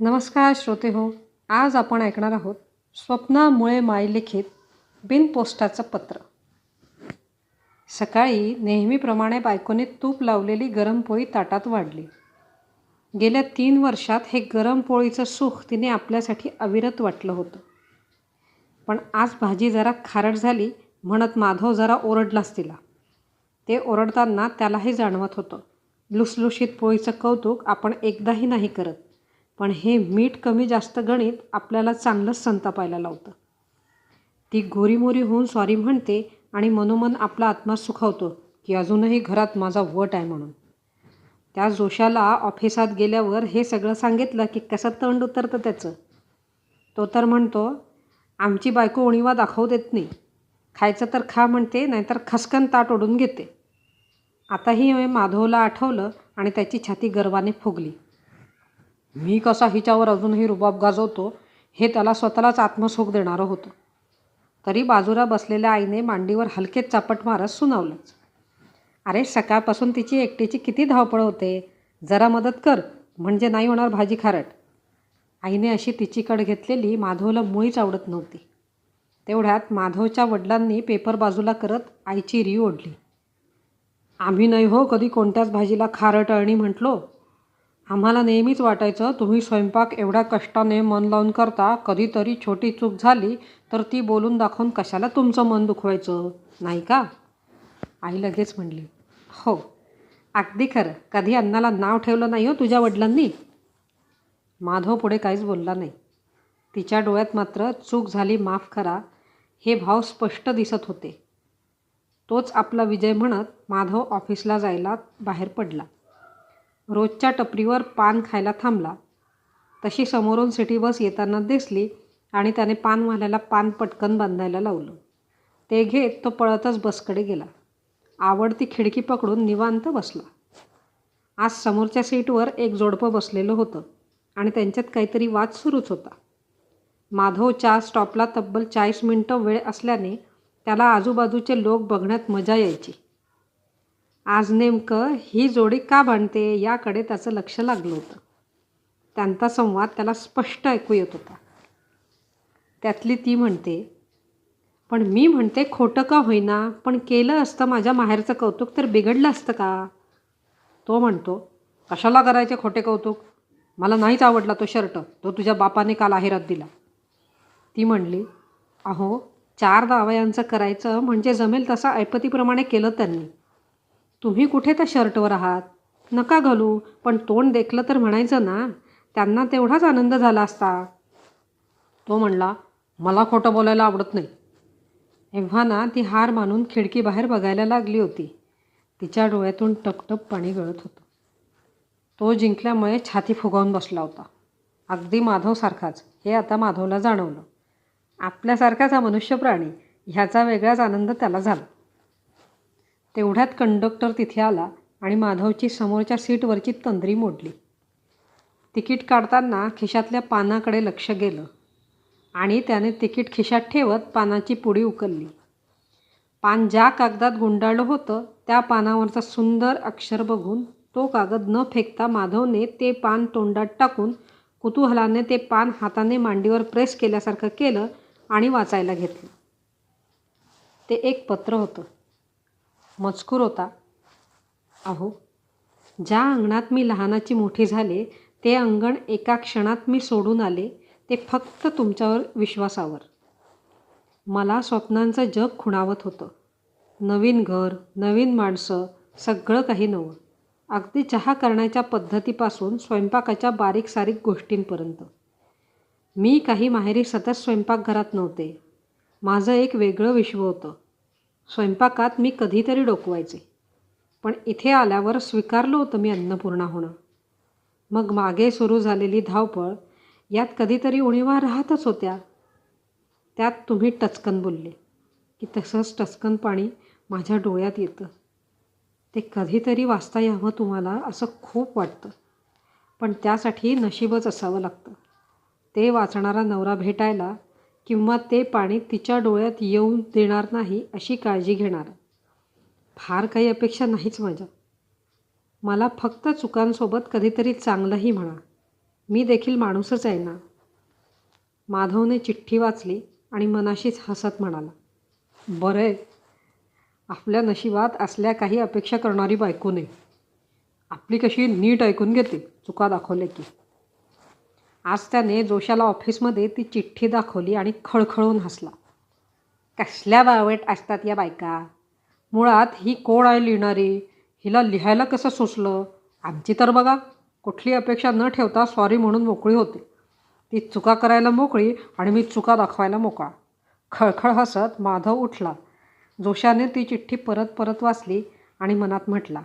नमस्कार श्रोते हो आज आपण ऐकणार आहोत स्वप्नामुळे मायलिखित बिनपोस्टाचं पत्र. सकाळी नेहमीप्रमाणे बायकोने तूप लावलेली गरम पोळी ताटात वाढली. गेल्या तीन वर्षात हे गरम पोळीचं सुख तिने आपल्यासाठी अविरत वाटलं होतं. पण आज भाजी जरा खारट झाली म्हणत माधव जरा ओरडलाच तिला. ते ओरडताना त्यालाही जाणवत होतं लुसलुशीत पोळीचं कौतुक आपण एकदाही नाही करत. पण हे मीठ कमी जास्त गणित आपल्याला चांगलंच संतापायला लावतं. ती गोरीमोरी होऊन सॉरी म्हणते आणि मनोमन आपला आत्मा सुखावतो की अजूनही घरात माझा वट आहे म्हणून. त्या जोशाला ऑफिसात गेल्यावर हे सगळं सांगितलं की कसं तंड उतरतं त्याचं. तो तर म्हणतो आमची बायको उणीवा दाखवू देत नाही. खायचं तर खा म्हणते नाहीतर खसकन ताट ओढून घेते. आताही माधवला आठवलं आणि त्याची छाती गर्वाने फुगली. मी कसा हिच्यावर अजूनही रुबाब गाजवतो हे त्याला स्वतःलाच आत्मसुख देणारं होतं. तरी बाजूला बसलेल्या आईने मांडीवर हलकेच चापट मारत सुनावलंच. अरे सकाळपासून तिची एकटीची किती धावपळ होते. जरा मदत कर म्हणजे नाही होणार भाजी खारट. आईने अशी तिची कड घेतलेली माधवला मुळीच आवडत नव्हती. तेवढ्यात माधवच्या वडिलांनी पेपर बाजूला करत आईची री ओढली. आम्ही नाही हो कधी कोणत्याच भाजीला खारट अळणी म्हटलो. आम्हाला नेहमीच वाटायचं तुम्ही स्वयंपाक एवढ्या कष्टाने मन लावून करता कधीतरी छोटी चूक झाली तर ती बोलून दाखवून कशाला तुमचं मन दुखवायचं नाही का? आई लगेच म्हणली हो अगदी खरं. कधी अन्नाला नाव ठेवलं नाही हो तुझ्या वडिलांनी? माधव पुढे काहीच बोलला नाही. तिच्या डोळ्यात मात्र चूक झाली माफ करा हे भाव स्पष्ट दिसत होते. तोच आपला विजय म्हणत माधव ऑफिसला जायला बाहेर पडला. रोजच्या टपरीवर पान खायला थांबला. तशी समोरून सिटी बस येताना दिसली आणि त्याने पानवाल्याला पान पटकन बांधायला लावलं. ते घेत तो पळतच बसकडे गेला. आवडती खिडकी पकडून निवांत बसला. आज समोरच्या सीटवर एक जोडपं बसलेलं होतं आणि त्यांच्यात काहीतरी वाद सुरूच होता. माधव चहा स्टॉपला तब्बल चाळीस मिनटं वेळ असल्याने त्याला आजूबाजूचे लोक बघण्यात मजा यायची. आज नेमकं ही जोडी का भांडते याकडे त्याचं लक्ष लागलं होतं. त्यांचा संवाद त्याला स्पष्ट ऐकू येत होता. त्यातली ती म्हणते पण मी म्हणते खोटं का होईना पण केलं असतं माझ्या माहेरचं कौतुक तर बिघडलं असतं का? तो म्हणतो कशाला करायचे खोटे कौतुक? मला नाहीच आवडला तो शर्ट तो तुझ्या बापाने काल आहेरात दिला. ती म्हणली अहो चार दावयांचं करायचं म्हणजे जमेल तसं ऐपतीप्रमाणे केलं त्यांनी. तुम्ही कुठे त्या शर्टवर आहात? नका घालू पण तोंड देखलं तर म्हणायचं ना त्यांना तेवढाच आनंद झाला असता. तो म्हणला मला खोटं बोलायला आवडत नाही. एव्हा ना ती हार मानून खिडकीबाहेर बघायला लागली होती. तिच्या डोळ्यातून टपटप पाणी गळत होतं. तो जिंकल्यामुळे छाती फुगावून बसला होता. अगदी माधवसारखाच हे आता माधवला जाणवलं. आपल्यासारखाच हा मनुष्य प्राणी ह्याचा वेगळाच आनंद त्याला झाला. तेवढ्यात कंडक्टर तिथे आला आणि माधवची समोरच्या सीटवरची तंद्री मोडली. तिकीट काढताना खिशातल्या पानाकडे लक्ष गेलं आणि त्याने तिकीट खिशात ठेवत पानाची पुडी उकलली. पान ज्या कागदात गुंडाळलं होतं त्या पानावरचा सुंदर अक्षर बघून तो कागद न फेकता माधवने ते पान तोंडात टाकून कुतूहलाने ते पान हाताने मांडीवर प्रेस केल्यासारखं केलं आणि वाचायला घेतलं. ते एक पत्र होतं. मजकूर होता. अहो ज्या अंगणात मी लहानाची मोठी झाले ते अंगण एका क्षणात मी सोडून आले ते फक्त तुमच्यावर विश्वासावर. मला स्वप्नांचं जग खुणावत होतं. नवीन घर नवीन माणसं सगळं काही नवं. अगदी चहा करण्याच्या पद्धतीपासून स्वयंपाकाच्या बारीक सारीक गोष्टींपर्यंत. मी काही माहेरी सतत स्वयंपाकघरात नव्हते. माझं एक वेगळं विश्व होतं. स्वयंपाकात मी कधीतरी डोकवायचे. पण इथे आल्यावर स्वीकारलं होतं मी अन्नपूर्णा होणं. मग मागे सुरू झालेली धावपळ यात कधीतरी उणीवा राहतच होत्या. त्यात तुम्ही टचकन बोलले की तसंच टचकन पाणी माझ्या डोळ्यात येतं. ते कधीतरी वाचता यावं तुम्हाला असं खूप वाटतं. पण त्यासाठी नशीबच असावं लागतं. ते वाचणारा नवरा भेटायला किंवा ते पाणी तिच्या डोळ्यात येऊ देणार नाही अशी काळजी घेणार. फार काही अपेक्षा नाहीच माझ्या. मला फक्त चुकांसोबत कधीतरी चांगलंही म्हणा. मी देखील माणूसच आहे ना. माधवने चिठ्ठी वाचली आणि मनाशीच हसत म्हणाला बरं आहे. आपल्या नशिबात असल्या काही अपेक्षा करणारी बायको नाही. आपली कशी नीट ऐकून घेते. चुका दाखवल्या की. आज त्याने जोशाला ऑफिसमध्ये ती चिठ्ठी दाखवली आणि खळखळून हसला. कसल्या बावट असतात या बायका? मुळात ही कोण आहे लिहिणारी? हिला लिहायला कसं सुचलं? आमची तर बघा कुठली अपेक्षा न ठेवता सॉरी म्हणून मोकळी होते. ती चुका करायला मोकळी आणि मी चुका दाखवायला मोकळा. खळखळ हसत माधव उठला. जोशाने ती चिठ्ठी परत परत वाचली आणि मनात म्हटला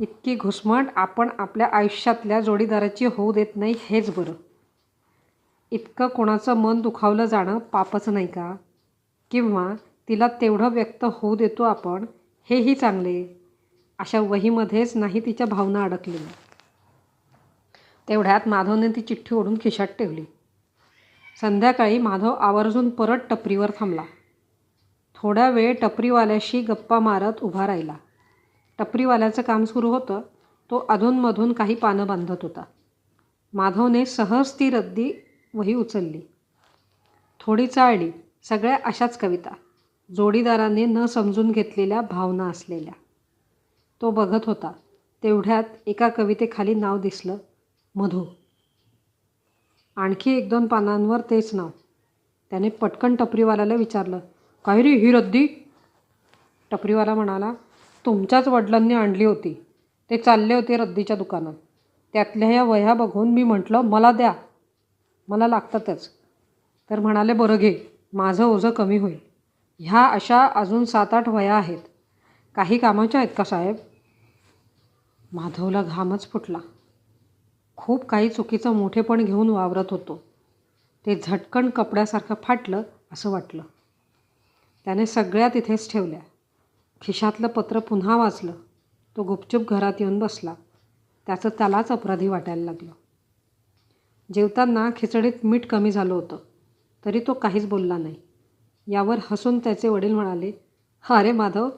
इतकी घुसमट आपण आपल्या आयुष्यातल्या जोडीदाराची होऊ देत नाही हेच बरं. इतकं कोणाचं मन दुखावलं जाणं पापच नाही का? किंवा तिला तेवढं व्यक्त होऊ देतो आपण हेही चांगले. अशा वहीमध्येच नाही तिच्या भावना अडकलेल्या. तेवढ्यात माधवने ती चिठ्ठी ओढून खिशात ठेवली. संध्याकाळी माधव आवर्जून परत टपरीवर थांबला. थोडा वेळ टपरीवाल्याशी गप्पा मारत उभा राहिला. टपरीवाल्याचं काम सुरू होतं. तो अधूनमधून काही पानं बांधत होता. माधवने सहज ती रद्दी वही उचलली. थोडी चाळली. सगळ्या अशाच कविता. जोडीदाराने न समजून घेतलेल्या भावना असलेल्या. तो बघत होता. तेवढ्यात एका कवितेखाली नाव दिसलं. मधू. आणखी एक दोन पानांवर तेच नाव. त्याने पटकन टपरीवाल्याला विचारलं काय रे ही रद्दी? टपरीवाला म्हणाला तुमच्याच वडिलांनी आणली होती. ते चालले होते रद्दीच्या दुकानात. त्यातल्या ह्या वह्या बघून मी म्हटलं मला द्या. मला लागतातच. तर म्हणाले बरं घे. माझं ओझं कमी होईल. ह्या अशा अजून सात आठ वया आहेत. काही कामाच्या आहेत का साहेब? माधवला घामच फुटला. खूप काही चुकीचं मोठेपण घेऊन वावरत होतो. ते झटकन कपड्यासारखं फाटलं असं वाटलं. त्याने सगळ्या तिथेच ठेवल्या. खिशातलं पत्र पुन्हा वाचलं. तो गुपचूप घरात येऊन बसला. त्याचं त्यालाच अपराधी वाटायला लागलं. जेवताना खिचडीत मीठ कमी झालं होतं. तरी तो काहीच बोलला नाही. यावर हसून त्याचे वडील म्हणाले अरे माधव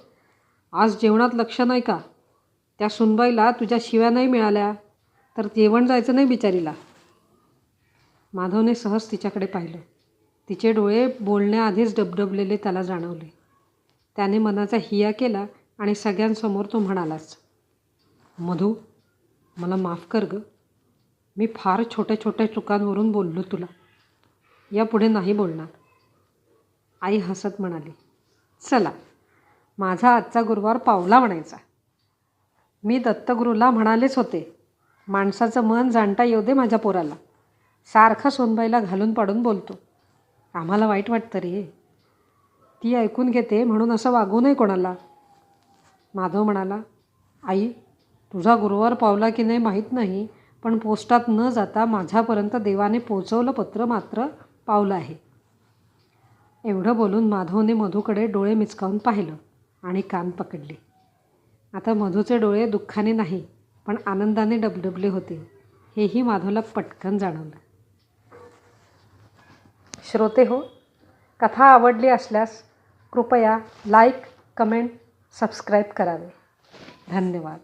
आज जेवणात लक्ष नाही का? त्या सुनबाईला तुझ्या शिव्या नाही मिळाल्या. तर जेवण जायचं नाही बिचारीला. माधवने सहज तिच्याकडे पाहिलं. तिचे डोळे बोलण्याआधीच डबडबलेले त्याला जाणवले. त्याने मनाचा हिया केला आणि सगळ्यांसमोर तो म्हणालाच मधू मला माफ कर गं. मी फार छोट्या छोट्या चुकांवरून बोललो तुला. यापुढे नाही बोलणार. आई हसत म्हणाली चला माझा आजचा गुरुवार पावला म्हणायचा. मी दत्तगुरूला म्हणालेच होते माणसाचं मन जाणता येऊ दे माझ्या पोराला. सारखा सोनबाईला घालून पाडून बोलतो. आम्हाला वाईट वाटतं रे. ती ऐकून घेते म्हणून असं वागू नये कोणाला. माधव म्हणाला आई तुझा गुरुवार पावला की नाही माहीत नाही पण पोस्टात न जाता माझ्यापर्यंत देवाने पोचवलं पत्र मात्र पावलं आहे. एवढं बोलून माधवने मधूकडे डोळे मिचकावून पाहिलं आणि कान पकडले. आता मधूचे डोळे दुःखाने नाही पण आनंदाने डबडबले होते हेही माधवला पटकन जाणवलं. श्रोते हो कथा आवडली असल्यास कृपया लाईक कमेंट सबस्क्राईब करावे. धन्यवाद.